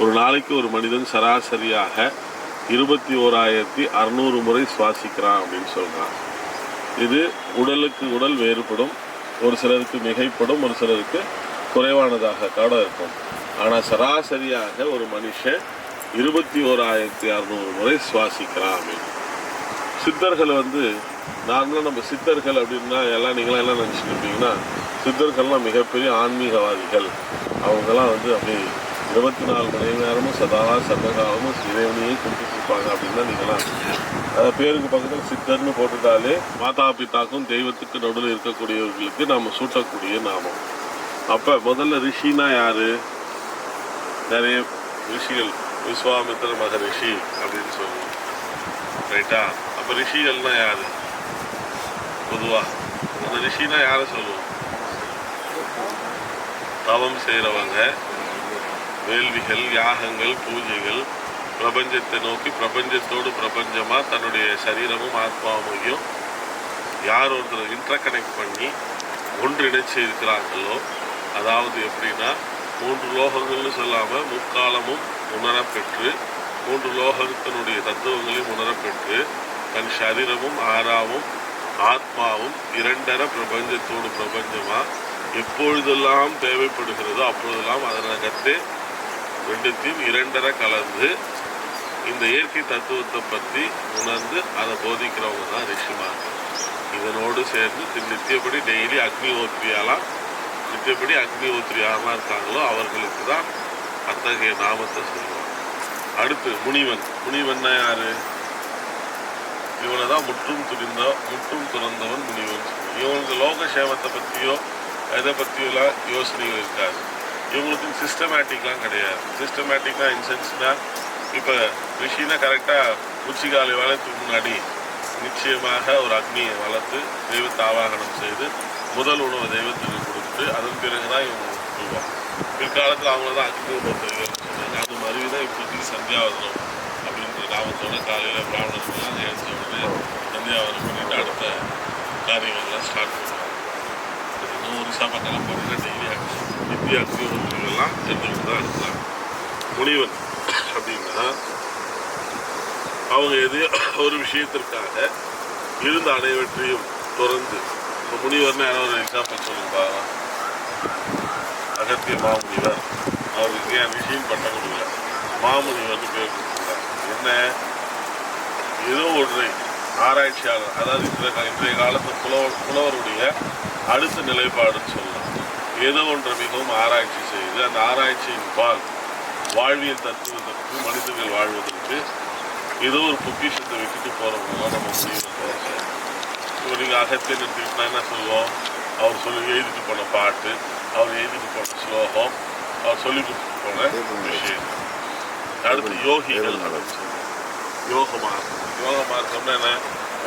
ஒரு நாளைக்கு ஒரு மனிதன் சராசரியாக இருபத்தி ஓராயிரத்தி அறநூறு முறை சுவாசிக்கிறான் அப்படின்னு சொல்கிறான் இது உடலுக்கு உடல் வேறுபடும் ஒரு சிலருக்கு மிகைப்படும் ஒரு சிலருக்கு குறைவானதாக கூட இருக்கும். ஆனால் சராசரியாக ஒரு மனுஷன் இருபத்தி ஓராயிரத்தி அறநூறு முறை சுவாசிக்கிறான் அப்படின்னு. சித்தர்கள் வந்து நார்மலாக நம்ம சித்தர்கள் அப்படின்னா எல்லாம் நீங்களாம் என்ன நினச்சிட்டு இருப்பீங்கன்னா சித்தர்கள்லாம் மிகப்பெரிய ஆன்மீகவாதிகள். அவங்கெல்லாம் வந்து அப்படியே இருபத்தி நாலு மணி நேரமும் சதா சந்தகாலமும் இறைவனையே கொடுத்துட்டு இருப்பாங்க அப்படின்னா நீங்களாம் பேருக்கு பக்கத்தில் சித்தர்னு போட்டுட்டாலே மாதா பிதாக்கும் தெய்வத்துக்கு நடுவில் இருக்கக்கூடியவர்களுக்கு நாம் சூட்டக்கூடிய நாமம். அப்போ முதல்ல ரிஷினா யார்? நிறைய ரிஷிகள் விஸ்வாமித்திர மகரிஷி அப்படின்னு சொல்லுவோம் ரைட்டா? அப்போ ரிஷிகள்னா யார்? பொதுவா. அந்த ரிஷினா யாரை சொல்லுவோம்? தவம் செய்கிறவங்க வேள்விகள் யாகங்கள் பூஜைகள் பிரபஞ்சத்தை நோக்கி பிரபஞ்சத்தோடு பிரபஞ்சமாக தன்னுடைய சரீரமும் ஆத்மாவையும் யார் ஒருத்தர் இன்டர்கனெக்ட் பண்ணி ஒன்றிணைச்சு இருக்கிறாங்களோ அதாவது எப்படின்னா மூன்று லோகங்கள்னு சொல்லாமல் முக்காலமும் உணரப்பெற்று மூன்று லோகத்தினுடைய தத்துவங்களையும் உணரப்பெற்று தன் சரீரமும் ஆறாவும் ஆத்மாவும் இரண்டர பிரபஞ்சத்தோடு பிரபஞ்சமாக எப்பொழுதெல்லாம் தேவைப்படுகிறதோ அப்பொழுதெல்லாம் அதனகத்தே ரெண்டுத்தையும் இரண்டரை கலந்து இந்த இயற்கை தத்துவத்தை பற்றி உணர்ந்து அதை போதிக்கிறவங்க தான் ரிஷிமார்கள் இதனோடு சேர்ந்து நித்தியப்படி டெய்லி அக்னி ஓத்திரியாலாம் நித்தியப்படி அக்னி ஓத்திரியாலாம் இருக்காங்களோ அவர்களுக்கு தான் அத்தகைய நாமத்தை சொல்லுவாங்க. அடுத்து முனிவன். முனிவன்னா யாரு? இவனை தான் முற்றும் துரிந்த முற்றும் துறந்தவன் முனிவன் சொல்லுவான் இவனுக்கு லோக சேமத்தை பற்றியோ எதை பற்றியோலாம் யோசனைகள் இருக்காது. இவங்களுக்கும் சிஸ்டமேட்டிக்லாம் கிடையாது. சிஸ்டமேட்டிக்னா இன்சென்ஸ்னா இப்போ ரிஷினா கரெக்டாக உச்சிகாலை வளர்த்துக்கு முன்னாடி நிச்சயமாக ஒரு அக்னியை வளர்த்து தெய்வத்தை ஆவாகனம் செய்து முதல் உணவு தெய்வத்துக்கு கொடுத்து அதன் பிறகு தான் இவங்க சொல்லுவாங்க பிற்காலத்தில் அவங்கள தான் அக்னி உபத்தர்கள் சொன்னாங்க. அது மாதிரி தான் இப்போதைக்கு சந்தியாவதனம் அப்படின்ற நாமத்தோட காலையில் பிராமணர்கள்லாம் எழுந்த உடனே சந்தியாவதனம் பண்ணிட்டு அடுத்த காரியங்கள்லாம் ஸ்டார்ட் பண்ணுவாங்க. இன்னும் ஒரு சாப்பாட்டெல்லாம் போனீங்கன்னா டெய்லி நித்திய அக்னி உபத்தர்கள்லாம் எடுத்துக்கிட்டு தான் இருக்கலாம் முனிவன் அப்படின்னா அவங்க எது ஒரு விஷயத்திற்காக இருந்த அனைவற்றையும் தொடர்ந்து இப்போ முனிவர்னு யாரோ ஒரு எக்ஸாம்பிள் சொல்லுங்க அகத்திய மாமுனிவர். அவருக்கு ஏன் விஷயம் பண்ண கொடுக்கல மாமுனிவர்னு பேர் கொடுத்துருக்காங்க என்ன? ஏதோ ஒன்றை ஆராய்ச்சியாளர் அதாவது இன்றைய இன்றைய காலத்து புலவர் புலவருடைய அடுத்த நிலைப்பாடுன்னு சொல்லலாம் ஏதோ ஒன்றை மிகவும் ஆராய்ச்சி செய்து அந்த ஆராய்ச்சியின் பால் வாழ்வியல் தத்துவதற்கு மனிதர்கள் வாழ்வதற்கு ஏதோ ஒரு பொக்கிஷத்தை விட்டுட்டு போகிறவங்களாம் நம்ம முடிவு இப்போ நீங்கள் அகத்தியன் எடுத்துக்கிட்டா என்ன சொல்லுவோம்? அவர் சொல்லி எழுதிட்டு போன பாட்டு அவர் எழுதிட்டு போன ஸ்லோகம் அவர் சொல்லி கொடுத்துட்டு போன விஷயம். அடுத்து யோகிகள் யோக மார்க்கம். யோக மார்க்கம்னா என்ன?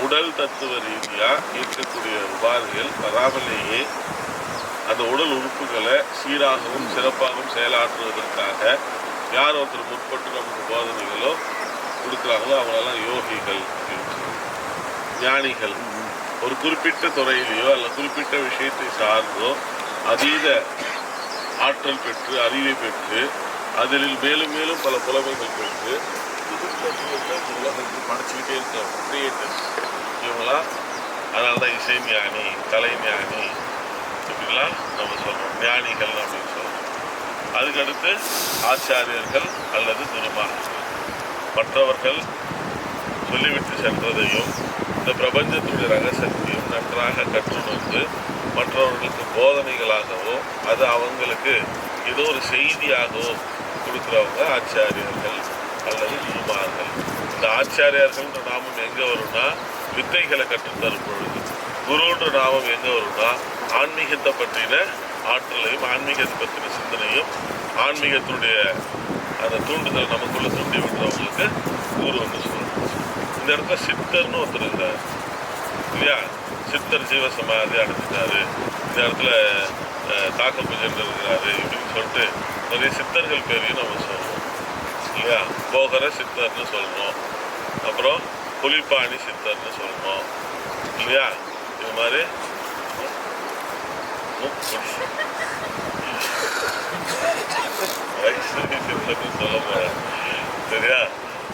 உடல் தத்துவ ரீதியாக இருக்கக்கூடிய உபாதைகள் வராமலேயே அந்த உடல் உறுப்புகளை சீராகவும் சிறப்பாகவும் செயலாற்றுவதற்காக யார் ஒருத்தர் முற்பட்டு நமக்கு போதனைகளோ கொடுக்குறாங்களோ அவங்களெல்லாம் யோகிகள் ஞானிகள். ஒரு குறிப்பிட்ட துறையிலேயோ அல்ல குறிப்பிட்ட விஷயத்தை சார்ந்தோ அதீத ஆற்றல் பெற்று அறிவை பெற்று அதில் மேலும் மேலும் பல புலமைகள் பெற்று புதுசு புதுசா இந்த உலகத்தை படைச்சிக்கிட்டே இருக்காங்க கிரியேட்டர்ஸ் இவங்களாம் அதனால தான் இசை ஞானி கலை ஞானி அப்படின்லாம் நம்ம சொல்கிறோம் ஞானிகள் அப்படின்னு சொல்கிறோம் அதுக்கடுத்து ஆச்சாரியர்கள் அல்லது குருமார்கள். மற்றவர்கள் சொல்லிவிட்டு சென்றதையும் இந்த பிரபஞ்சத்துடைய ரகசியத்தையும் நன்றாக கற்றுணர்ந்து மற்றவர்களுக்கு போதனைகளாகவோ அது அவங்களுக்கு ஏதோ ஒரு செய்தியாகவோ கொடுக்குறவங்க ஆச்சாரியர்கள் அல்லது குருமார்கள். இந்த ஆச்சாரியார்கள்ன்ற நாமம் எங்கே வரும்னா வித்தைகளை கற்றுத்தரும் பொழுது. குருன்ற நாமம் எங்கே வரும்னா ஆன்மீகத்தை பற்றின ஆற்றலையும் ஆன்மீகத்தை பற்றின சிந்தனையும் ஆன்மீகத்தினுடைய அந்த தூண்டுதல் நமக்குள்ளே தூண்டி விடுறவங்களுக்கு குரு வந்து சொல்லணும் இந்த இடத்துல சித்தர்னு ஒருத்தர் இருந்தார். இல்லையா? சித்தர் ஜீவசமாதி அடைஞ்சிட்டாரு. இந்த இடத்துல அஹ், தாக்க பூஜன் இருக்கிறாரு இப்படின்னு சொல்லிட்டு நிறைய சித்தர்கள் பேரையும் நம்ம சொல்லணும் இல்லையா? போகர சித்தர்னு சொல்லணும் அப்புறம் புலிப்பாணி சித்தர்னு சொல்லணும் இல்லையா? இது மாதிரி. வயசு சித்தர்னு சொல்ல சரியா?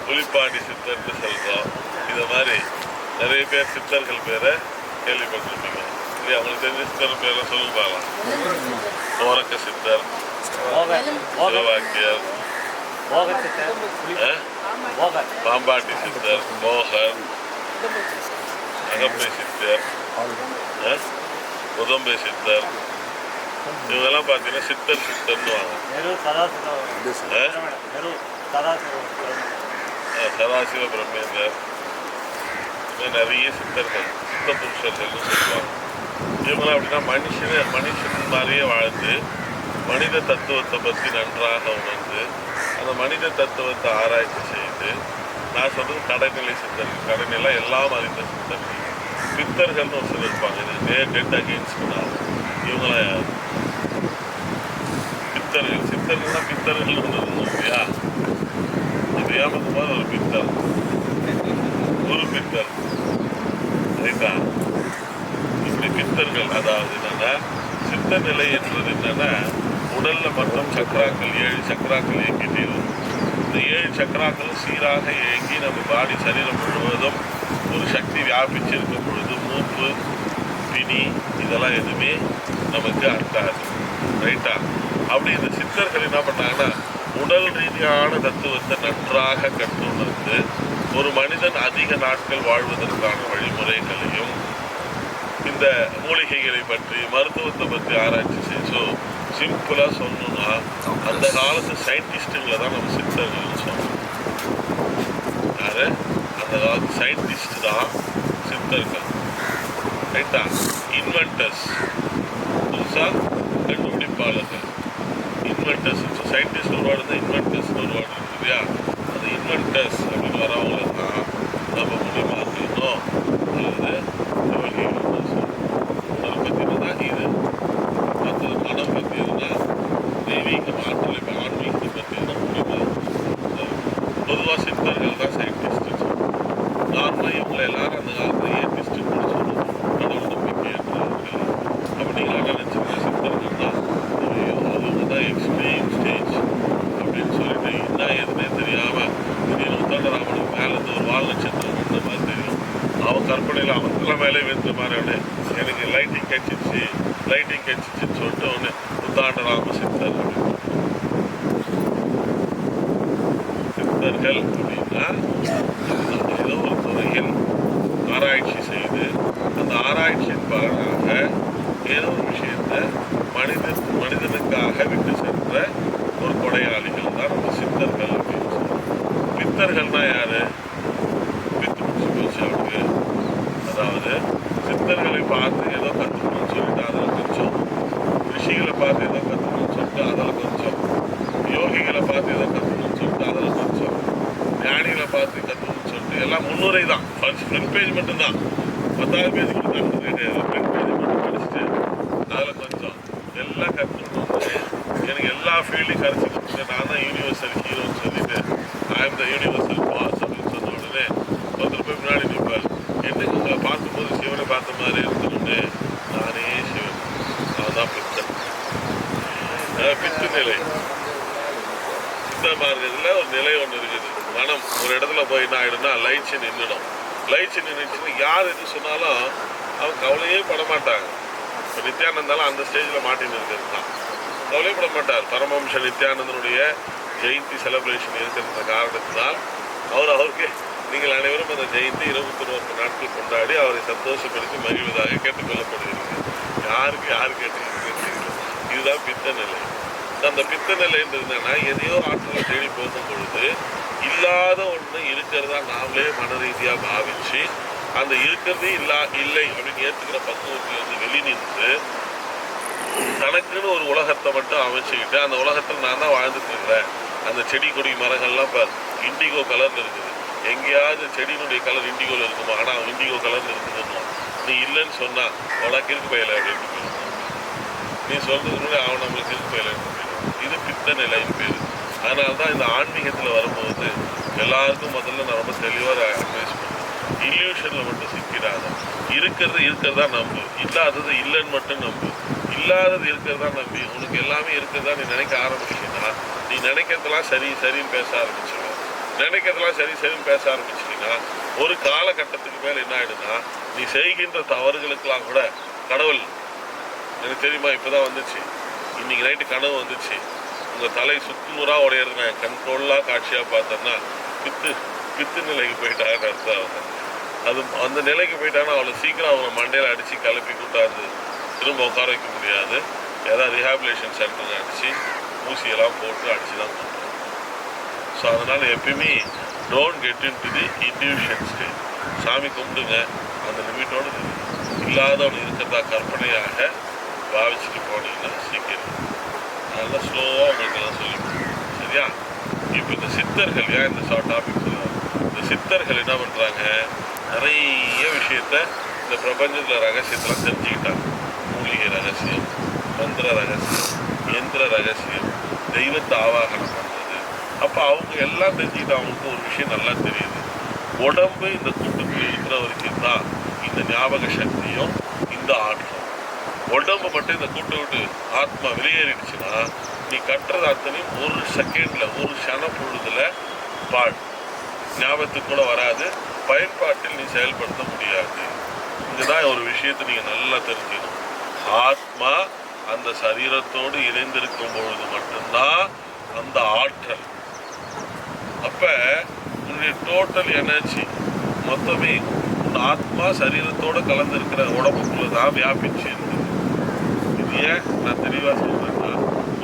புலிப்பாண்டி சித்தர்னு சொல்றோம். இத மாதிரி நிறைய பேர் சித்தர்கள் பேரை கேள்விப்பட்டிருப்பீங்க. இல்லையா? உங்களுக்கு தெரிஞ்ச சித்தர் பேரை சொல்லுங்க பார்க்கலாம். ஓரக்க சித்தர் சிவவாக்கியர் பாம்பாட்டி சித்தர் மோகர் அகப்பை சித்தர்? உதம்பை சித்தர் இவங்கெல்லாம் பார்த்தீங்கன்னா சித்தர் சித்தர்னு சதாசிவ பிரம்மேந்தர். நிறைய சித்தர்கள் சித்த புருஷர்கள்னு சொல்லுவாங்க. இவங்களாம் அப்படின்னா மனுஷனை மனுஷன் மாதிரியே வாழ்ந்து மனித தத்துவத்தை பற்றி நன்றாக உணர்ந்து அந்த மனித தத்துவத்தை ஆராய்ச்சி செய்து நான் சொல்றது கடைநிலை சித்தர்கள். கடைநிலை எல்லாம் அறிந்த சித்தர்கள். பித்தர்கள்னு ஒரு சிலர் இருப்பாங்க இது டெட் அகெயின்ஸ்ட் இவங்களாம் யார் பித்தர்கள் சித்தர்கள்னா பித்தர்கள் இருந்தது இல்லையா இது ஏமாத்தும் ஒரு பித்தர் குரு பித்தர் ரைட்டா இப்படி பித்தர்கள் அதாவது என்னென்னா சித்த நிலை என்றது என்னென்னா உடலில் மட்டும் சக்கராக்கள் ஏழு சக்கராக்கள் இயங்கிட்டே வரும் இந்த ஏழு சக்கராக்களும் சீராக இயங்கி நம்ம பாடி சரீரம் முழுவதும் ஒரு சக்தி வியாபிச்சிருக்கும் பொழுது மூப்பு பிணி இதெல்லாம் எதுவுமே நமக்கு அர்த்தாது. ரைட்டா அப்படி இந்த சித்தர்கள் என்ன பண்ணாங்கன்னா உடல் ரீதியான தத்துவத்தை நன்றாக கற்றுணர்ந்து ஒரு மனிதன் அதிக நாட்கள் வாழ்வதற்கான வழிமுறைகளையும் இந்த மூலிகைகளை பற்றி மருத்துவத்தை பற்றி ஆராய்ச்சி செஞ்சோ சிம்பிளாக சொல்லணும்னா அந்த காலத்து சயின்டிஸ்ட்டுங்களை தான் நம்ம சித்தர்கள்னு சொல்லணும் யாரு? அந்த காலத்து சயின்டிஸ்ட் தான் சித்தர்கள் ரைட்டா இன்வென்டர்ஸ் புதுசாக கண்டுபிடிப்பாளர்கள். இன்வென்டர்ஸ் சயின்டிஸ்ட் ஒரு வார்டு தான் இன்வென்டர்ஸ் ஒரு வார்டு இருக்கு இல்லையா? அந்த இன்வென்டர்ஸ் அப்படின்னு வரவங்களுக்கு தான் நம்ம மூலியமாக இருக்கணும் அல்லது சிவலிங்கம் உடல் இது மற்றது மனம் பற்றியதுன்னா தெய்வீக ஆற்றலை ஆன்மீகத்தை பற்றியதுன்னா மூலியமாக பொதுவாக சித்தர்கள் தான் சயின்டிஸ்ட் நார்மலாக இவங்களை எல்லாரும் அந்த காலத்தில் ஏத்திஸ்ட் கூட சொல்லுவோம் கடவுள் நம்பிக்கை ஏற்றவர்கள் அப்படி நீங்களாம் நினச்சிருக்க சித்தர்கள் தான் ஐயோ அவங்க தான் எக்ஸ்ட்ரீம் ஸ்டேஜ் அப்படின்னு சொல்லிட்டு என்ன எதுனே தெரியாமல் திடீர்னு உத்தண்டராமனுக்கு மேலேருந்து ஒரு வால் நட்சத்திரம் வந்த மாதிரி தெரியும் அவன் கற்பனையில் அவன் தலை மேலே வெந்த மாதிரி அவனே எனக்கு லைட்டிங் கட்சிச்சு லைட்டிங் கட்சிச்சுன்னு சொல்லிட்டு அவனு உத்தாண்டராம சித்தர் அப்படின்னு சித்தர்கள் அப்படின்னா ஏதோ ஒரு துறையில் ஆராய்ச்சி செய்து அந்த ஆராய்ச்சியின் பலனாக ஏதோ ஒரு விஷயத்தை மனிதன் மனிதனுக்காக விட்டு சென்ற ஒரு கொடையாளிகள் தான் நம்ம சித்தர்கள் அப்படின்னு சொல்லுவோம் பித்தர்கள்னா யார்? பித்து பிடிச்சி போச்சு அவனுக்கு அதாவது சித்தர்களை பார்த்து ஏதோ கற்றுக்கணும்னு சொல்லிட்டு அதில் கொஞ்சம் ரிஷிகளை பார்த்து ஏதோ கற்றுக்கணும்னு சொல்லிட்டு அதில் கொஞ்சம் யோகிகளை பார்த்து ஏதோ கற்றுக்கணும்னு சொல்லிட்டு அதில் கொஞ்சம் ஞானிகளை பார்த்து கற்றுக்கணும்னு சொல்லிட்டு எல்லாம் முன்னுரை தான். ஃபர்ஸ்ட் ஃப்ரண்ட் பேஜ் மட்டும்தான். பத்தாவது பேஜ் கொடுத்தாங்க. ஃப்ரண்ட் பேஜ் மட்டும் படிச்சுட்டு அதில் கொஞ்சம் எல்லாம் கற்றுக்கணும் எனக்கு எல்லா ஃபீல்டையும் கரைச்சி கொடுத்துட்டு நான் தான் யூனிவர்சல் ஹீரோன்னு சொல்லிட்டு I am the universal boss அப்படின்னு சொன்ன உடனே ஒருத்தர் போய் முன்னாடி நிற்பார் என்னைக்கு உங்களை பார்க்கும்போது சிவனை பார்த்த மாதிரி இருக்கணும்னு நானே சிவன். நான் தான் பித்தன் பித்து நிலை. சித்த மார்க்கத்தில் ஒரு நிலை ஒன்று இருக்குது. மனம். ஒரு இடத்துல போய் என்ன ஆகிடும்னா லைச்சு நின்றுடும் லைச்சு நின்றுச்சுன்னு யார் எது சொன்னாலும் அவங்க கவலையே பட மாட்டாங்க. இப்போ நித்யானந்தாலும் அந்த ஸ்டேஜில் மாட்டின்னு இருக்கிறது தான். கவலைப்பட மாட்டார் பரமவம்ச நித்யானந்தனுடைய ஜெயந்தி செலிப்ரேஷன் இருக்கிற காரணத்தினால் அவர் அவருக்கு நீங்கள் அனைவரும் அந்த ஜெயந்தி இருபத்தி ஒன்பது நாட்கள் கொண்டாடி அவரை சந்தோஷப்படுத்தி மகிழ்வதாக கேட்டுக்கொள்ளப்படுகிறது யாருக்கு யார் கேட்டுக்கிறது இதுதான் பித்த நிலை. அந்த பித்த நிலை என்னன்னா எதையோ ஆற்றலை தேடி போகும் பொழுது இல்லாத ஒன்று இருக்கிறதா நாமளே மன ரீதியாக பாவிச்சு அந்த இருக்கிறதே இல்லா இல்லை அப்படின்னு ஏற்றுக்கிற பக்குவத்தில் வந்து வெளிநின்று தனக்குன்னு ஒரு உலகத்தை மட்டும் அமைச்சுக்கிட்டு அந்த உலகத்தில் நான் தான் வாழ்ந்துட்டு இருக்கிறேன். அந்த செடி கொடி மரங்கள்லாம் இப்போ இண்டிகோ கலரில் இருக்குது. எங்கேயாவது செடியினுடைய கலர் இண்டிகோல இருக்குமா? ஆனால் அவன் இண்டிகோ கலரில் இருக்குதுன்னு. நீ இல்லைன்னு சொன்னா உனக்கு இருக்கு பயில அப்படின்னு போயிடுவான். நீ சொல்றது கூட அவன் நம்மளுக்கு இருக்கு பயில இது பித்த நிலையின் பேர். அதனால தான் இந்த ஆன்மீகத்தில் வரும்போது எல்லாருக்கும் முதல்ல நான் ரொம்ப தெளிவாக அட்வைஸ் பண்ணுவேன். இல்யூஷனில் மட்டும் சிக்கிறாத இருக்கிறது இருக்கிறதா நம்பு. இல்லாதது இல்லைன்னு மட்டும் நம்பு. இல்லாதது இருக்கிறதா நம்பி? உனக்கு எல்லாமே இருக்கிறதா நீ நினைக்க ஆரம்பிச்சீங்கன்னா நீ நினைக்கிறதெல்லாம் சரி சரின்னு பேச ஆரம்பிச்சிருவேன் நினைக்கிறதெல்லாம் சரி சரின்னு பேச ஆரம்பிச்சிட்டீங்கன்னா ஒரு காலகட்டத்துக்கு மேல என்ன ஆயிடுதுன்னா நீ செய்கின்ற தவறுகளுக்கெல்லாம் கூட கடவுள் எனக்கு தெரியுமா இப்பதான் வந்துச்சு. இன்னைக்கு நைட்டு கனவு வந்துச்சு. உங்க தலை சுக்குநூறா உடையிறது நான் கண்ட்ரோல்லா காட்சியா பார்த்தேன்னா பித்து பித்து நிலைக்கு போயிட்டாங்கன்னு அர்த்தம். அவங்க அது அந்த நிலைக்கு போயிட்டாங்கன்னா அவ்வளோ சீக்கிரம் அவங்க மண்டையில் அடிச்சு கிளப்பி கூட்டாது. திரும்ப உட்கார வைக்க முடியாது. ஏதாவது ரிஹாபிலேஷன் சென்டர் அடிச்சு ஊசியெல்லாம் போட்டு அடித்து தான் பண்ணுறோம் ஸோ அதனால் எப்பயுமே don't get into the indecision stage சாமி கும்பிடுங்க. அந்த லிமிட்டோடு இல்லாதவன் இருக்கிறதா கற்பனையாக பாவிச்சுட்டு போனீங்கன்னா சீக்கிரம். நல்லா ஸ்லோவாக உங்களுக்கு எல்லாம் சொல்லி சரியா? இப்போ இந்த சித்தர்கள் ஏன் இந்த ஷார்ட் டாபிக் சொல்லுவாங்க இந்த சித்தர்கள் என்ன பண்ணுறாங்க நிறைய விஷயத்த இந்த பிரபஞ்சத்தில் ரகசியத்தெல்லாம் தெரிஞ்சுக்கிட்டாங்க. மூலிகை ரகசியம் மந்திர ரகசியம் இயந்திர ரகசியம் தெய்வத்தை ஆவாகனம் பண்ணுறது அப்போ அவங்க எல்லாம் தெரிஞ்சுக்கிட்டு அவங்களுக்கு ஒரு விஷயம் நல்லா தெரியுது. உடம்பு இந்த கூட்டுக்குள்ள இருக்கிற வரைக்கும் தான் இந்த ஞாபக சக்தியும் இந்த ஆற்றலும். உடம்பு மட்டும் இந்த கூட்டை விட்டு ஆத்மா வெளியேறிடுச்சுன்னா நீ கட்டுறது அத்தனையும் ஒரு செகண்டில் ஒரு க்ஷண பொழுதில் பாடு ஞாபகத்துக்கு கூட வராது. பயன்பாட்டில் நீ செயல்படுத்த முடியாது. இதுதான் ஒரு விஷயத்தை நீங்கள் நல்லா தெரிஞ்சுக்கணும். ஆத்மா அந்த சரீரத்தோடு இணைந்திருக்கும் பொழுது மட்டும்தான் அந்த ஆற்றல். அப்ப உன்னுடைய டோட்டல் எனர்ஜி மொத்தமே உன் ஆத்மா சரீரத்தோட கலந்திருக்கிற உடம்புக்குள்ள தான் வியாபிச்சு இருக்குது இது ஏன் நான் தெளிவாக சொல்றேன்னா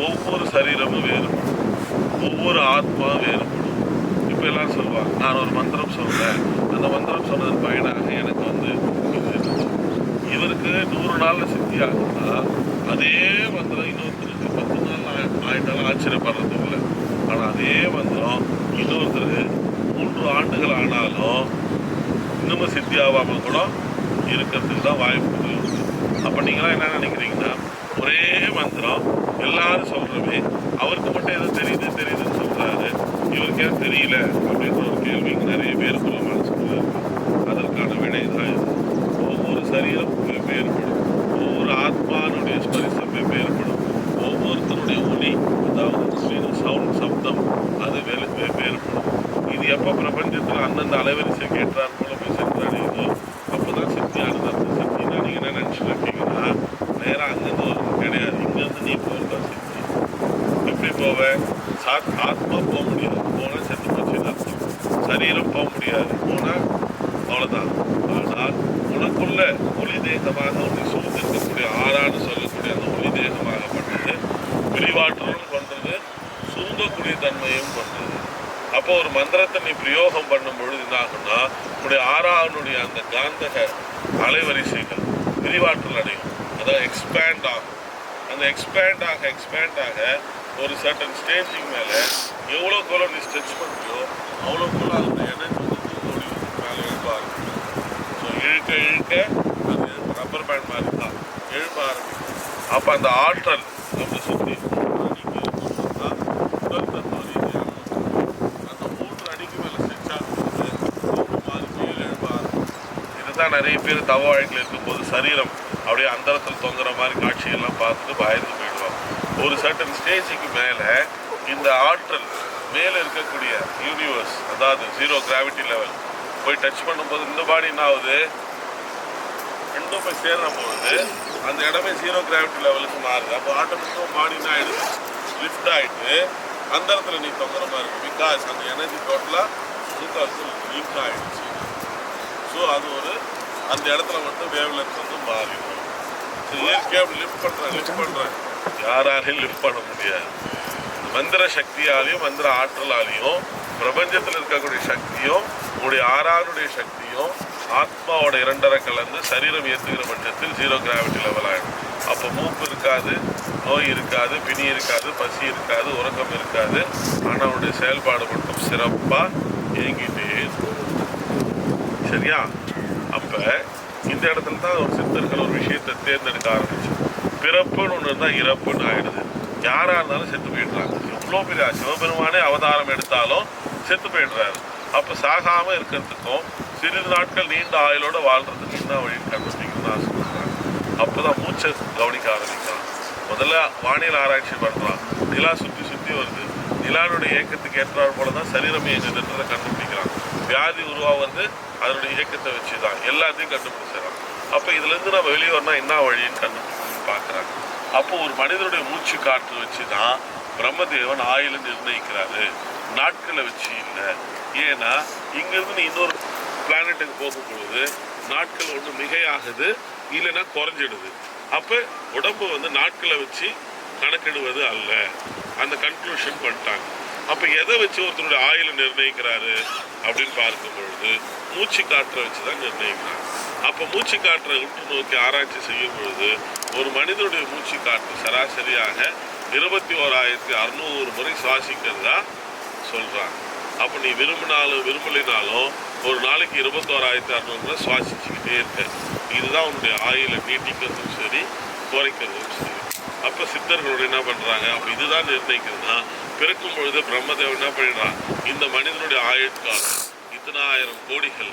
ஒவ்வொரு சரீரமும் வேறுபடும். ஒவ்வொரு ஆத்மாவும் வேறுபடும். இப்போ எல்லாம் சொல்லுவாங்க நான் ஒரு மந்திரம் சொல்கிறேன் அந்த மந்திரம் சொன்னதன் பயனாக எனக்கு வந்து இவருக்கு நூறு நாள்ல சித்தி ஆகுதுன்னா அதே மந்திரம் இன்னொருத்தருக்கு பத்து நாள் ஆயிட்டாலும் ஆச்சரியப்படுறது இல்லை. ஆனால் அதே மந்திரம் இன்னொருத்தர் மூன்று ஆண்டுகள் ஆனாலும் இன்னமும் சித்தி ஆகாமல் கூட இருக்கிறதுக்கு தான் வாய்ப்பு அப்போ அப்ப நீங்களாம் என்ன நினைக்கிறீங்கன்னா ஒரே மந்திரம் எல்லாரும் சொல்கிறமே அவருக்கு மட்டும் எதுவும் தெரியுது தெரியுதுன்னு சொல்கிறாரு இவருக்கே தெரியல அப்படின்ற ஒரு கேள்விக்கு நிறைய நிறைய பேருக்குள்ள மனசுக்குள்ள இருக்கு அதற்கான விடை தான் இது. சரீரம் வேறுபடும். ஒவ்வொரு ஆத்மானுடைய ஸ்பரிசம் வேறுபடும். ஒவ்வொருத்தருடைய ஒளி அதாவது சவுண்ட் சப்தம் அது வேறு வேறுபடும். இது எப்போ பிரபஞ்சத்தில் அந்தந்த அலைவரிசை கேட்டார் போல போய் சென்றடையுதோ அப்போதான் சக்தியானது அந்த சக்தினா நீங்கள் என்ன நினச்சிட்டு இருக்கீங்கன்னா நேராக அங்கேருந்து ஒரு கிடையாது. இங்கேருந்து நீ போகிறதா சக்தி. எப்படி போவேன் சாத் ஆத்மா போக முடியாது. போனால் செத்து போச்சு சரீரம் போக முடியாது. போனால் அவ்வளோதான் ஆனால் உனக்குள்ள ஒளி தேகமாக ஒன்று சூழ்ந்திருக்கக்கூடிய ஆறான்னு சொல்லக்கூடிய அந்த ஒளி தேகமாகப்பட்டது விரிவாற்றலும் கொண்டது சுருங்கக்கூடிய தன்மையும் கொண்டது. அப்போ ஒரு மந்திரத்தை நீ பிரயோகம் பண்ணும் பொழுது என்ன ஆகும்னா உன்னுடைய ஆறாவனுடைய அந்த காந்தக அலைவரிசைகள் விரிவாற்றல் அடையும். அதாவது எக்ஸ்பேண்ட் ஆகும். அந்த எக்ஸ்பேண்ட் ஆக எக்ஸ்பேண்ட் ஆக ஒரு சர்டன் ஸ்டேஜிங் மேலே எவ்வளோக்கு எவ்வளோ நீ ஸ்ட்ரெச் பண்ணுறியோ அவ்வளோக்கு அதனுடைய அதோட எனர்ஜி வந்து தூக்கி மேலே எழுப்ப ஆரம்பிக்கும் ஸோ இழுக்க இழுக்க அது ரப்பர் பேண்ட் மாதிரி தான். எழுப்ப ஆரம்பிக்கும். அப்போ அந்த ஆற்றல் நம்ம சுற்றி அந்த அடிக்கு மேலே இதுதான் நிறைய பேர் தவ வாழ்க்கையில் இருக்கும்போது சரீரம் அப்படியே அந்தரத்தில் தொங்குற மாதிரி காட்சிகள்லாம் பார்த்துட்டு பயந்து போயிடுவாங்க. ஒரு சர்டன் ஸ்டேஜுக்கு மேலே இந்த ஆற்றல் மேலே இருக்கக்கூடிய யூனிவர்ஸ் அதாவது ஜீரோ கிராவிட்டி லெவல் போய் டச் பண்ணும்போது இந்த பாடி என்ன ஆகுது? ரெண்டும் போய் சேர்ற பொழுது அந்த இடமே ஜீரோ கிராவிட்டி லெவலுக்கு மாறுது. அப்போ ஆட்டோமேட்டிக்காக பாடி என்ன லிஃப்ட் ஆகிட்டு அந்த இடத்துல நீ தொங்குற மாதிரி இருக்கும். பிகாஸ் அந்த எனர்ஜி டோட்டலாக முக்காசு லிஃப்ட் ஆகிடுச்சு ஸோ அது ஒரு அந்த இடத்துல மட்டும் வேவ் லென்த் வந்து மாறிடும். ஸோ இயற்கையாக அப்படி லிஃப்ட் பண்ணுறேன் லிஃப்ட் பண்ணுறேன் யாராலையும் லிஃப்ட் பண்ண முடியாது. மந்திர சக்தியாலையும் மந்திர ஆற்றலாலையும் பிரபஞ்சத்தில் இருக்கக்கூடிய சக்தியும் உங்களுடைய ஆறாருடைய சக்தியும் ஆத்மாவோட இரண்டரை கலந்து சரீரம் ஏற்றுகிற பட்சத்தில் ஜீரோ கிராவிட்டி லெவல் ஆகிடும் அப்போ மூப்பு இருக்காது நோய் இருக்காது பிணி இருக்காது பசி இருக்காது உறக்கம் இருக்காது. ஆனால் அவனுடைய செயல்பாடு மட்டும் சிறப்பாக இயங்கிட்டே இருக்கும். சரியா? அப்போ இந்த இடத்துல தான் ஒரு சித்தர்கள் ஒரு விஷயத்தை தேர்ந்தெடுக்க ஆரம்பிச்சு. பிறப்புன்னு ஒன்று இருந்தால் இறப்புன்னு ஆகிடுது யாராக இருந்தாலும் செத்து போயிடுறாங்க. எவ்வளோ பெரிய சிவபெருமானே அவதாரம் எடுத்தாலும் செத்து போயிடுறாரு. அப்போ சாகாமல் இருக்கிறதுக்கும் சிறிது நாட்கள் நீண்ட ஆயுளோட வாழ்றது என்ன வழின்னு கண்டுபிடிக்கணும்னு ஆசைப்படுறாங்க. அப்பதான் மூச்சை கவனிக்க ஆரம்பிக்கலாம். முதல்ல வானியல் ஆராய்ச்சி பண்ணுறான் நிலா சுற்றி சுற்றி வருது. நிலானுடைய இயக்கத்துக்கு ஏற்றாறு போல தான் சரீரம் இயங்குதுன்றதை கண்டுபிடிக்கிறான் வியாதி உருவாகிறது அதனுடைய இயக்கத்தை வச்சு தான் எல்லாத்தையும் கண்டுபிடிச்சிடறான் அப்போ இதுலேருந்து நம்ம வெளியே வரணும் என்ன வழின்னு கண்டுபிடிச்சு பார்க்குறாங்க. அப்போ ஒரு மனிதனுடைய மூச்சு காற்று வச்சு தான் பிரம்மதேவன் ஆயுளை நிர்ணயிக்கிறாரு. நாட்களை வச்சு இல்லை. ஏன்னா இங்கேருந்து நீ இன்னொரு பிளானட்டுக்கு போகும்பொழுது நாட்கள் ஒன்று மிகையாகுது இல்லைன்னா குறைஞ்சிடுது. அப்போ உடம்பு வந்து நாட்களை வச்சு கணக்கிடுவது அல்ல. அந்த கன்க்ளூஷன் பண்ணிட்டாங்க. அப்போ எதை வச்சு ஒருத்தருடைய ஆயுளை நிர்ணயிக்கிறாரு அப்படின்னு பார்க்கும் பொழுது மூச்சு காற்றை வச்சு தான் நிர்ணயிக்கிறாங்க. அப்போ மூச்சு காற்றை உற்று நோக்கி ஆராய்ச்சி செய்யும் பொழுது ஒரு மனிதனுடைய மூச்சு காற்று சராசரியாக இருபத்தி ஓராயிரத்தி அறுநூறு முறை சுவாசிக்கிறதா சொல்கிறாங்க அப்போ நீ விரும்பினாலும் விரும்பலினாலும் ஒரு நாளைக்கு இருபத்தோராயிரத்தி அறநூறுபா சுவாசிச்சுக்கிட்டே இருக்கேன் இதுதான் உன்னுடைய ஆயுளை நீட்டிக்கிறதும் சரி குறைக்கிறதும் சரி. அப்போ சித்தர்கள் என்ன பண்ணுறாங்க அப்போ இதுதான் நிர்ணயிக்கிறதுனா பிறக்கும் பொழுது பிரம்மதேவன் என்ன பண்ணிடுறான்? இந்த மனிதனுடைய ஆயுட்காலம் இத்தனை ஆயிரம் கோடிகள்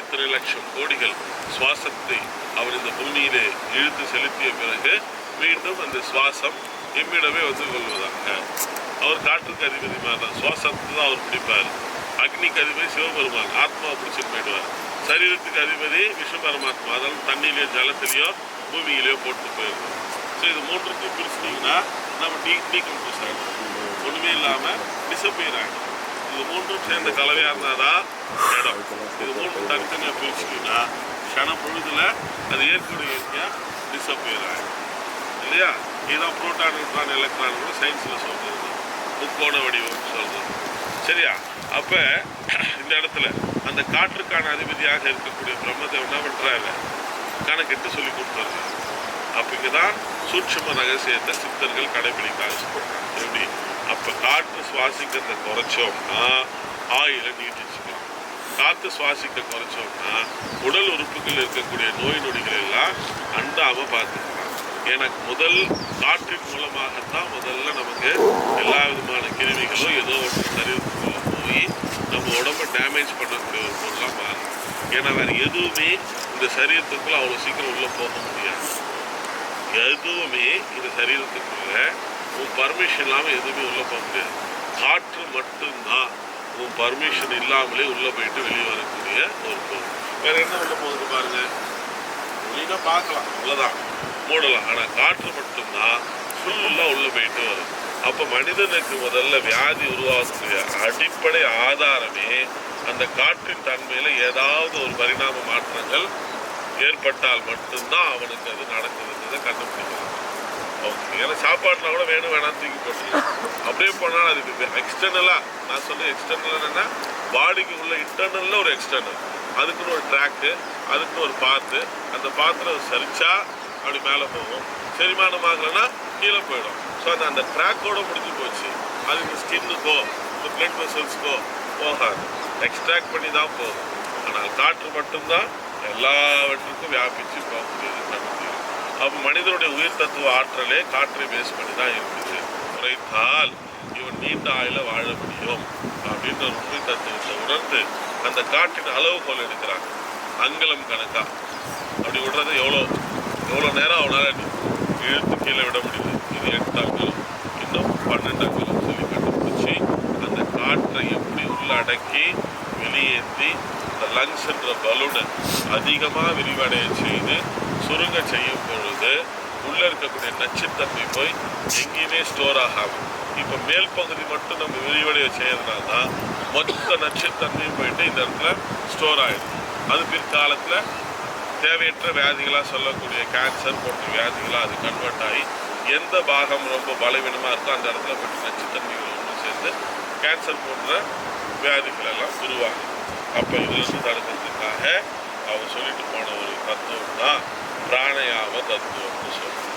இத்தனை லட்சம் கோடிகள் சுவாசத்தை அவர் இந்த பூமியிலே இழுத்து செலுத்திய பிறகு மீண்டும் அந்த சுவாசம் எம்மிடமே வந்து கொள்வதாக அவர் காற்றுக்கு அதிபதி மாதிரி சுவாசத்தை தான் அவர் பிடிப்பார். அக்னிக்கு அதிபதி சிவபெருமான். ஆத்மாவை பிடிச்சிட்டு போயிடுவார். சரீரத்துக்கு அதிபதி விஷ்ணு பரமாத்மா அதெல்லாம் தண்ணியிலையோ ஜலத்திலையோ பூமியிலையோ போட்டு போயிடுவோம் ஸோ இது மூன்றுக்கும் பிரிச்சிட்டிங்கன்னா நம்ம டீ டீகம்போஸ் ஆகிடும் ஒன்றுமே இல்லாமல் டிசப்பியர் ஆகிடும் இது மூன்றும் சேர்ந்த கலவையாக இருந்தால் தான் இடம். இது மூன்றும் தனித்தனியாக பிரிச்சிட்டிங்கன்னா க்ஷண பொழுதில் அது ஏற்கனவே இயற்கையாக டிசப்பியர் ஆகிடும் இல்லையா? இதுதான் புரோட்டான் நியூட்ரான் எலக்ட்ரான் கூட சயின்ஸில் சொல்கிறது முக்கோண வடிவம் சொல்கிறது சரியா? அப்போ இந்த இடத்துல அந்த காற்றுக்கான அதிபதியாக இருக்கக்கூடிய பிரம்மத்தை என்ன பண்ணுறாரு கணக்கிட்டு சொல்லி கொடுத்துருங்க அப்போ இங்கே தான் சூட்சும ரகசியத்தை சித்தர்கள் கடைபிடிக்க ஆசைப்படுறாங்க. எப்படி? அப்போ காற்று சுவாசிக்கிறத குறைச்சோம்னா ஆயில நீட்டிச்சுக்கலாம் காற்று சுவாசிக்க குறைச்சோம்னா உடல் உறுப்புகள் இருக்கக்கூடிய நோய் நொடிகள் எல்லாம் அண்டாம பார்த்துக்கலாம். எனக்கு முதல் காற்றின் மூலமாகத்தான் முதல்ல நமக்கு எல்லா விதமான கிருமிகளும் ஏதோ ஒன்று சரீரத்துக்குள்ள போய் நம்ம உடம்ப டேமேஜ் பண்ணக்கூடிய ஒரு பொருளாக மாறும் ஏன்னா வேற எதுவுமே இந்த சரீரத்துக்குள்ளே அவ்வளோ சீக்கிரம் உள்ளே போக முடியாது. எதுவுமே இந்த சரீரத்துக்குள்ளே உன் பர்மிஷன் இல்லாமல் எதுவுமே உள்ளே போக முடியாது. காற்று மட்டும்தான் உன் பர்மிஷன் இல்லாமலே உள்ளே போயிட்டு வெளியே வரக்கூடிய ஒரு பொருள். வேறு என்ன உள்ள போகுது பாருங்க. ஒளினா பார்க்கலாம். அவ்வளோதான் மூடலாம். ஆனால் காற்று மட்டும்தான் ஃபுல்லாக உள்ளே போயிட்டு வரும். அப்போ மனிதனுக்கு முதல்ல வியாதி உருவாகக்கூடிய அடிப்படை ஆதாரமே அந்த காற்றின் தன்மையில் ஏதாவது ஒரு பரிணாம மாற்றங்கள் ஏற்பட்டால் மட்டும்தான் அவனுக்கு அது நடக்குதுன்றதை கண்டுபிடிக்கலாம். ஓகே ஏன்னா சாப்பாட்டில் கூட வேணும் வேணாம் தூக்கி போட்டுருலாம் அப்படியே போனால் அதுக்கு எக்ஸ்டர்னலாக நான் சொல்ல எக்ஸ்டர்னல் என்னென்னா பாடிக்கு உள்ள இன்டர்னலில் ஒரு எக்ஸ்டர்னல் அதுக்குன்னு ஒரு ட்ராக்கு அதுக்குன்னு ஒரு பாத்து அந்த பாத்திரம் சரிச்சா அப்படி மேலே போகும். செரிமானம் ஆகலைன்னா கீழே போயிடும். ஸோ அந்த அந்த ட்ராக்கோட முடிஞ்சு போச்சு. அது இந்த ஸ்கின்னுக்கோ இந்த பிளட் வெசல்ஸ்க்கோ போகாது. எக்ஸ்ட்ராக்ட் பண்ணி தான் போகும். ஆனால் காற்று மட்டும்தான் எல்லாவற்றுக்கும் வியாபித்து போகக்கூடியது கண்டுபிடிக்கும் அப்போ மனிதனுடைய உயிர் தத்துவ ஆற்றலே காற்றை பேஸ் பண்ணி தான் இருக்குது. குறைத்தால் இவன் நீண்ட ஆயில வாழ முடியும் அப்படின்ற ஒரு உண்மை தத்துவத்தை உணர்ந்து அந்த காற்றின் அளவுகோல் எடுக்கிறாங்க அங்கலம் கணக்கா. அப்படி விடுறது எவ்வளோ? எவ்வளோ நேரம் அவனால் இழுத்து கீழே விட முடியுது? இது எட்டு இன்னும் பன்னெண்டு சொல்லி கண்டுபிடிச்சி அந்த காற்றை எப்படி உள்ளடக்கி வெளியேற்றி இந்த லங்ஸ்ன்ற பலூனை அதிகமாக விரிவடைய செய்து சுருங்க செய்யும் பொழுது உள்ளே இருக்கக்கூடிய நச்சுத்தன்மை போய் எங்கேயுமே ஸ்டோர் ஆகாம இப்போ மேல் பகுதி மட்டும் நம்ம விரிவடைய செய்யறதுனால தான் மொத்த நச்சுத்தன்மையும் போயிட்டு இந்த இடத்துல ஸ்டோர் ஆகிடும் அது பிற்காலத்தில் தேவையற்ற வியாதிகளாக சொல்லக்கூடிய கேன்சர் போன்ற வியாதிகளாக அது கன்வெர்ட் ஆகி எந்த பாகம் ரொம்ப பலவீனமாக இருக்கோ அந்த இடத்துல போய்ட்டு நச்சுத்தன்மைகள் ஒன்று சேர்ந்து கேன்சர் போன்ற வியாதிகள் எல்லாம் உருவாகும். அப்போ இதிலிருந்து தடுக்கிறதுக்காக அவர் சொல்லிட்டு போன ஒரு தத்துவம் தான் பிராணயாம தத்துவம்னு சொல்லுவோம்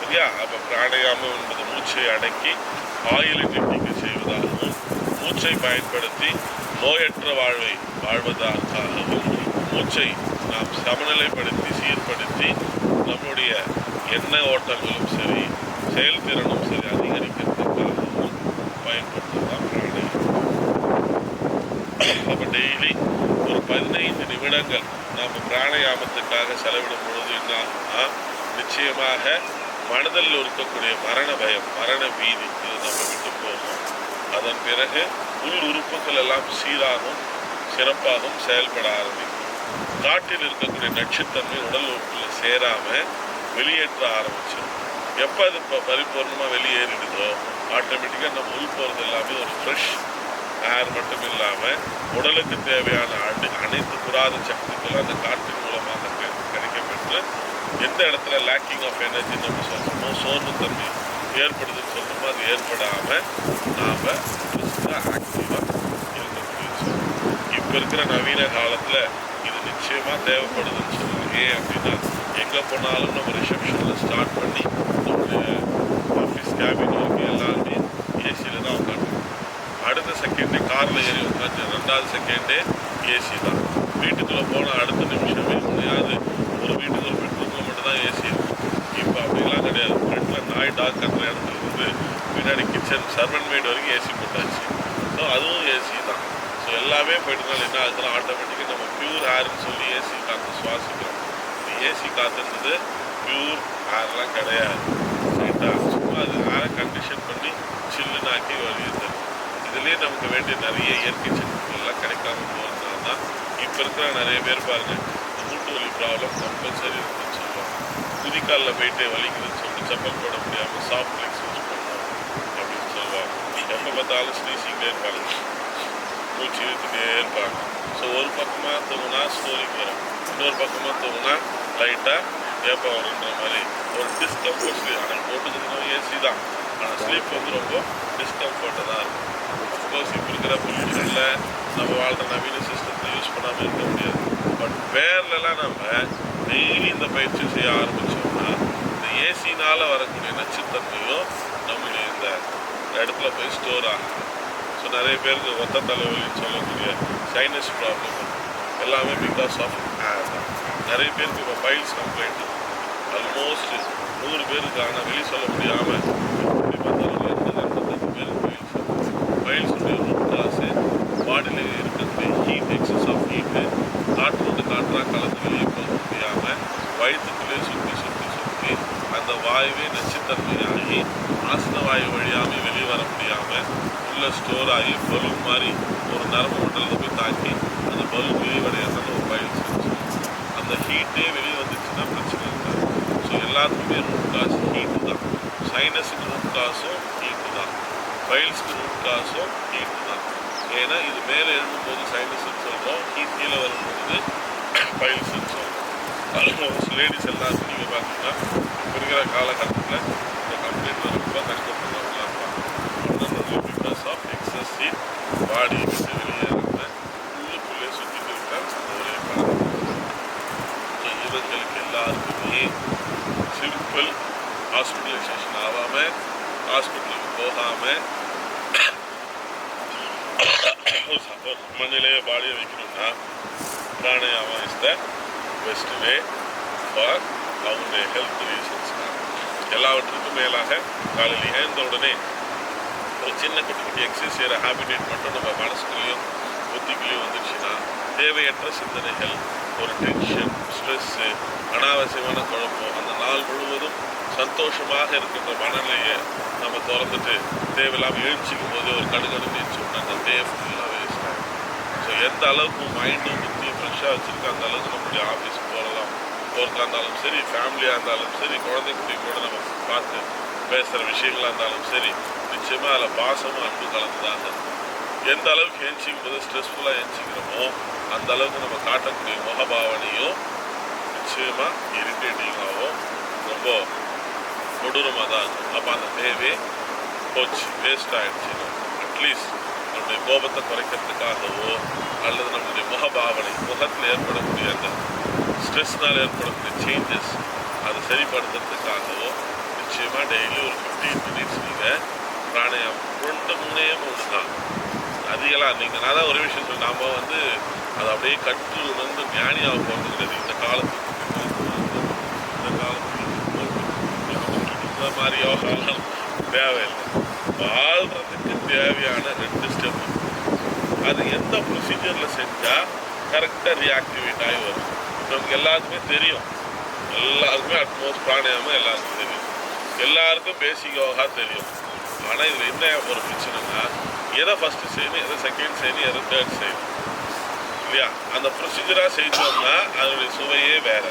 சரியா? அப்போ பிராணயாமம் என்பது மூச்சை அடக்கி ஆயுளை நீட்டிக்க செய்வதாகவும் மூச்சை பயன்படுத்தி நோயற்ற வாழ்வை வாழ்வதற்காகவும் மூச்சை நாம் சமநிலைப்படுத்தி சீர்படுத்தி நம்முடைய எண்ணெய் ஓட்டங்களும் சரி செயல்திறனும் சரி அதிகரிக்கிறதுக்கு பயன்படுத்தலாம் பிராணாயாமம் நம்ம டெய்லி ஒரு பதினைந்து நிமிடங்கள் நாம் பிராணயாமத்துக்காக செலவிடும் பொழுது என்ன ஆகும்னா நிச்சயமாக மனதில் இருக்கக்கூடிய மரண பயம் மரண பீதி இது நம்ம விட்டு போகும். அதன் பிறகு உள் உறுப்புகள் எல்லாம் சீராகும் சிறப்பாகவும் செயல்பட ஆரம்பிக்கும். காட்டில் இருக்கக்கூடிய நச்சுத்தன்மை உடல் உறுப்பில் சேராமல் வெளியேற்ற ஆரம்பிச்சிடும் எப்போ அது இப்போ பரிபூர்ணமாக வெளியேறிடுதோ ஆட்டோமேட்டிக்காக நம்ம உள் போகிறது எல்லாமே ஒரு ஃப்ரெஷ் ஏர் மட்டும் இல்லாமல் உடலுக்கு தேவையான அடி அனைத்து புராத சக்திகளும் அந்த காற்றின் மூலமாக கிடை- கிடைக்கப்பெற்று எந்த இடத்துல லேக்கிங் ஆஃப் எனர்ஜி நம்ம சொல்கிறோமோ சோர்வு தன்மை ஏற்படுதுன்னு சொல்கிறோமோ அது ஏற்படாமல் நாம் ஆக்டிவாக இருக்கக்கூடிய இப்போ இருக்கிற நவீன காலத்தில் இது நிச்சயமாக தேவைப்படுதுன்னு சொல்லுவாங்க ஏன் அப்படின்னா எங்கே போனாலும் நம்ம ரிசப்ஷனில் ஸ்டார்ட் பண்ணி நம்மளுடைய ஆஃபீஸ் கேபின் வரைக்கும் எல்லாருமே ஏசியில் தான் உட்காந்துருக்கோம் அடுத்த செகண்டே காரில் ஏறி உட்காந்து ரெண்டாவது செகண்டே ஏசி தான். வீட்டுக்குள்ளே போனால் அடுத்த நிமிஷமே முடியாது. ஒரு வீட்டுக்கு ஒரு பெட்ரூமில் மட்டும் தான் ஏசி இருக்கும் இப்போ அப்படிலாம் கிடையாது. ஃப்ரெண்டில் நாய் டாக் கட்டுற இடத்துல இருந்து பின்னாடி கிச்சன் சர்வன் மேட் வரைக்கும் ஏசி போட்டாச்சு. ஸோ அதுவும் ஏசி தான். ஸோ எல்லாமே போயிட்டனால என்ன ஆகுதுன்னா ஆட்டோமேட்டிக்காக நம்ம பியூர் ஏர்னு சொல்லி ஏசி காற்று சுவாசிக்கிறோம். ஏசி ஏசி காற்றுன்றது பியூர் ஏர்லாம் கிடையாது. ரைட்டா சும்மா அது ஏரை கண்டிஷன் பண்ணி சில்லுன்னு ஆக்கி வருகிறது இதுலேயே நமக்கு வேண்டிய நிறைய இயற்கை சக்திகள்லாம் கிடைக்காம போகிறதுனால தான் இப்போ இருக்கிற நிறைய பேர் பாருங்கள் இந்த மூட்டு வலி ப்ராப்ளம் கம்பல்சரி இருக்குன்னு சொல்லுவாங்க. குதிக்காலில் போயிட்டு வலிக்குதுன்னு சொல்லிட்டு செப்பல் போட முடியாமல் சாஃப்ட் லெக்ஸ் யூஸ் பண்ணுவோம் அப்படின்னு சொல்லுவாங்க. எப்போ பார்த்தாலும் ஸ்னீசிங்லே இருப்பாங்க. மூச்சு இழுத்துட்டே இருப்பாங்க. ஸோ ஒரு பக்கமாக தூங்கினா ஸ்டோரிக்கு வரும். இன்னொரு பக்கமாக தூங்கினா லைட்டாக வேப்பம் வருன்ற மாதிரி ஒரு டிஸ்கம்ஃபர்ட் ஸ்லீப் ஆனால் போட்டுக்கிறதும் ஏசி தான். ஆனால் ஸ்லீப் வந்து ரொம்ப டிஸ்கம்ஃபர்ட்டாக தான் இருக்கும். அஃப்கோர்ஸ் இப்போ இருக்கிற பொல்யூஷனில் நம்ம வாழ்கிற நவீன சிஸ்டத்தை யூஸ் பண்ணாமல் இருக்க முடியாது. பட் வேர்லலாம் நம்ம டெய்லி இந்த பயிற்சி செய்ய ஆரம்பித்தோம்னா இந்த ஏசினால் வரக்கூடிய நச்சுத்தன்மையும் நம்மளுடைய இந்த இடத்துல போய் ஸ்டோர் ஆகும். ஸோ நிறைய பேருக்கு ஒத்த தலைவலின்னு சொல்லக்கூடிய சைனஸ் ப்ராப்ளம் எல்லாமே பிகாஸ் ஆஃப் ஏர் தான். நிறைய பேருக்கு இப்போ பைல்ஸ் கம்ப்ளைண்ட் ஆல்மோஸ்ட் நூறு பேருக்கு ஆனால் வெளியே சொல்ல முடியாமல் எப்படி பார்த்தாலும் எண்பது எண்பத்தஞ்சு பேருக்கு ரூட் காசு பாடியில் இருக்கிறது. ஹீட் எக்ஸஸ் ஆஃப் ஹீட்டு காற்றோடு காற்றாக கலந்து வெளியே போக முடியாமல் வயிற்றுக்குள்ளே சுற்றி சுற்றி சுற்றி அந்த வாயுவே நச்சுத்தன்மையாகி ஆசன வாயு வழியாமே வெளியே வர முடியாமல் உள்ள ஸ்டோர் ஆகி பலூன் மாதிரி ஒரு நரம்பு மண்டலத்தை போய் தாக்கி அந்த பலூன் விரிவடையாமல் ஒரு பயிற்சி அந்த ஹீட்டே வெளியே வந்துச்சுன்னா பிரச்சனை இல்லை. ஸோ எல்லாத்துக்குமே ரூட் காஸ் ஹீட்டு தான். சைனஸுக்கு ரூட் காசும் ஹீட்டு தான். ஃபைல்ஸ்க்கு ரூட் காசும் ஹீட்டு தான். ஏன்னா இது மேலே எழுதும்போது சைனஸ்ன்னு சொல்கிறோம் ஹீட் கீழே வரும்போது ஃபைல்ஸ்ன்னு சொல்கிறோம் ஒரு லேடிஸ் எல்லாத்தையும் நீங்கள் பார்த்தீங்கன்னா இப்போ இருக்கிற காலகட்டத்தில் இந்த கம்ப்ளைண்ட் ரொம்ப கஷ்டப்படுறவங்களா இருப்பாங்க. Because of excess heat body விட்டு வெளியேறாம உள்ளுக்குள்ளே சுற்றிட்டு இருக்கிற அந்த ஒரே படம் ஸோ இவங்களுக்கு எல்லாருக்குமே சிம்பிள் ஹாஸ்பிட்டலைசேஷன் ஆகாமல் ஹாஸ்பிட்டலுக்கு போகாமல் மண்ணிலேயே பாடியை வைக்கணும்னா pranayama is the best way for அவங்களுடைய ஹெல்த் ரீசன்ஸ் எல்லாவற்றுக்கும் மேலாக காலையில் எழுந்த உடனே ஒரு சின்ன குட்டி குட்டி எக்ஸசைஸ் செய்கிற ஹேபிடேட் மட்டும் நம்ம மனசுக்குள்ளேயும் புத்திக்குள்ளேயும் வந்துச்சுன்னா தேவையற்ற சிந்தனைகள் ஒரு டென்ஷன் ஸ்ட்ரெஸ்ஸு அனாவசியமான குழப்பம் அந்த நாள் முழுவதும் சந்தோஷமாக இருக்கின்ற மனநிலையை நம்ம திறந்துட்டு தேவையில்லாமல் எழுச்சிக்கும் போது ஒரு கடுகடு நீச்சோம்னா அந்த தேவை ஃபுல்லாக வேஸ்ட் ஆகும் ஸோ எந்த அளவுக்கு மைண்டும் புத்தியும் ஃப்ரெஷ்ஷாக வச்சுருக்கு அந்த அளவுக்கு நம்மளுடைய ஆஃபீஸ் போகலாம். ஒர்க்காக இருந்தாலும் சரி ஃபேமிலியாக இருந்தாலும் சரி குழந்தைக்குட்டி கூட நம்ம பார்த்து பேசுகிற விஷயங்களாக இருந்தாலும் சரி நிச்சயமாக அதில் பாசமும் அன்பு கலந்துதாங்க எந்த அளவுக்கு எழுச்சிக்கும் போது ஸ்ட்ரெஸ்ஃபுல்லாக எழுச்சிக்கிறோமோ அந்த அளவுக்கு நம்ம காட்டக்கூடிய முகபாவனையும் நிச்சயமாக இரிட்டேட்டிங்காகவும் ரொம்ப கொடூரமாக தான் இருக்கும் அப்போ அந்த தேவே போச்சு. வேஸ்ட் ஆகிடுச்சு அட்லீஸ்ட் நம்முடைய கோபத்தை குறைக்கிறதுக்காகவோ அல்லது நம்மளுடைய முகபாவனை முகத்தில் ஏற்படக்கூடிய அந்த ஸ்ட்ரெஸ்னால் ஏற்படக்கூடிய சேஞ்சஸ் அதை சரிப்படுத்துறதுக்காகவோ நிச்சயமாக டெய்லி ஒரு ஃபிஃப்டீன் மினிட்ஸ் நீங்கள் பிராணாயாமம் ரெண்டு மூணே மூணு தான். அதிகலாம் நீங்கள் நான் தான் ஒரு விஷயம் சொல்லி நாம் வந்து அதை அப்படியே கற்று உணர்ந்து ஞானியாக போகிறது கிடையாது. இந்த காலத்துக்கு இந்த காலத்துக்கு இந்த மாதிரி யோகாலாம் தேவையில்லை. வாழ்கிறதுக்கு தேவையான ரெண்டு ஸ்டெப் அது எந்த ப்ரொசீஜரில் செஞ்சால் கரெக்டாக ரியாக்டிவேட் ஆகி வரும். நமக்கு எல்லாருக்குமே தெரியும். எல்லாருக்குமே அட்மோஸ் பிராணாயாமம் எல்லாருக்கும் தெரியும். எல்லாருக்கும் பேசிக் யோகா தெரியும். ஆனால் இதில் என்ன ஒரு பிரச்சனைனா எதை ஃபஸ்ட்டு செய்யணும் எதை செகண்ட் செய்யணும் எதை தேர்ட் செய்யணும். இல்லையா? அந்த ப்ரொசீஜராக செஞ்சோம்னா அதனுடைய சுவையே வேறு.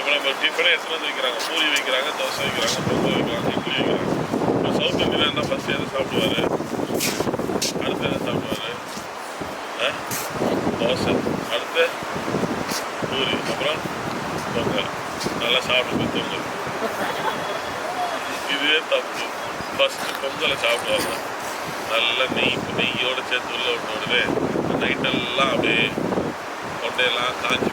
இப்போ நம்ம டிஃபனே எத்தனை வந்து வைக்கிறாங்க. பூரி வைக்கிறாங்க தோசை வைக்கிறாங்க பொங்கல் வைக்கிறாங்க இட்லி வைக்கிறாங்க. இப்போ சவுத் இந்தியா என்ன ஃபஸ்ட்டு எதை சாப்பிடுவாரு? அடுத்து எதை சாப்பிடுவாரு? தோசை. அடுத்து பூரி. அப்புறம் பொங்கல். நல்லா சாப்பிட்டு பொங்கல் இதுவே தப்பு. ஃபஸ்ட்டு பொங்கலை சாப்பிடுவாங்க. நல்லா நெய் நெய்யோடு சேர்த்து உள்ள விட்ட உடனே நைட்டெல்லாம் அப்படியே கொண்டையெல்லாம் காஞ்சி